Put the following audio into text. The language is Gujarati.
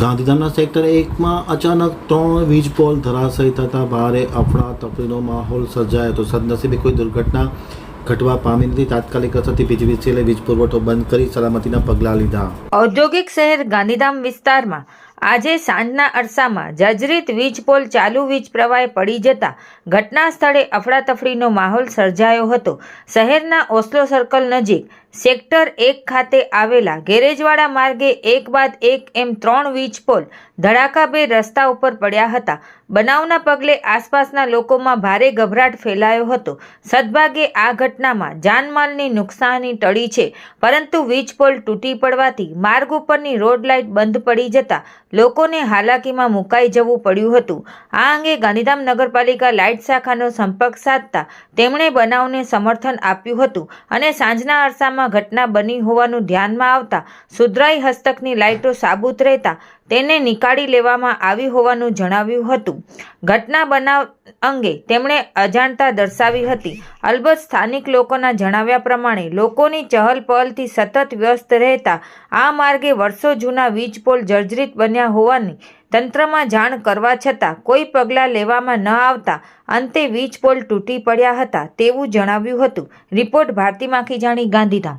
ગાંધીધામના સેક્ટર એકમાં અચાનક ત્રણ વીજ પોલ ધરાશયી થતાં ભારે અફડાતફડીનો માહોલ સર્જાયો હતો સદનસીબે કોઈ દુર્ઘટના ઘટવા પામી નથી. તાત્કાલિક અસરથી વીજવીસીએલે વીજ પુરવઠો બંધ કરી સલામતીના પગલાં લીધા. ઔદ્યોગિક શહેર ગાંધીધામ વિસ્તારમાં આજે સાંજના અરસામાં જર્જરિત વીજ પોલ ચાલુ વીજ પ્રવાહે પડી જતા ઘટના સ્થળે અફડાતફડીનો માહોલ સર્જાયો હતો. શહેરના ઓસ્લો સર્કલ નજીક સેક્ટર એક ખાતે આવેલા ગેરેજવાળા માર્ગે એક બાદ એક એમ ત્રણ વીજ પોલ ધડાકાભેર રસ્તા ઉપર પડ્યા હતા. બનાવના પગલે આસપાસના લોકોમાં ભારે ગભરાટ ફેલાયો હતો. સદભાગે આ ઘટનામાં જાનમાલની નુકસાની ટળી છે. પરંતુ વીજ પોલ તૂટી પડવાથી માર્ગ ઉપરની રોડ લાઇટ બંધ પડી જતા લોકોને હાલાકીમાં મુકાઈ જવું પડ્યું હતું. આ અંગે ગાંધીધામ નગરપાલિકા લાઇટ શાખાનો સંપર્ક સાધતા તેમણે બનાવને સમર્થન આપ્યું હતું અને સાંજના અરસામાં ઘટના બની હોવાનું ધ્યાનમાં આવતા સુધરાઈ હસ્તકની લાઇટો સાબુત રહેતા તેને નીકાળી લેવામાં આવી હોવાનું જણાવ્યું હતું. ઘટના બનાવ અંગે તેમણે અજાણતા દર્શાવી હતી. અલબત્ત સ્થાનિક લોકોના જણાવ્યા પ્રમાણે લોકોની ચહલ પહલથી સતત વ્યસ્ત રહેતા આ માર્ગે વર્ષો જૂના વીજ પોલ જર્જરિત બન્યા હોવાની તંત્રમાં જાણ કરવા છતાં કોઈ પગલાં લેવામાં ન આવતા અંતે વીજ પોલ તૂટી પડ્યા હતા તેવું જણાવ્યું હતું. રિપોર્ટ ભારતી માખીજાણી ગાંધીધામ.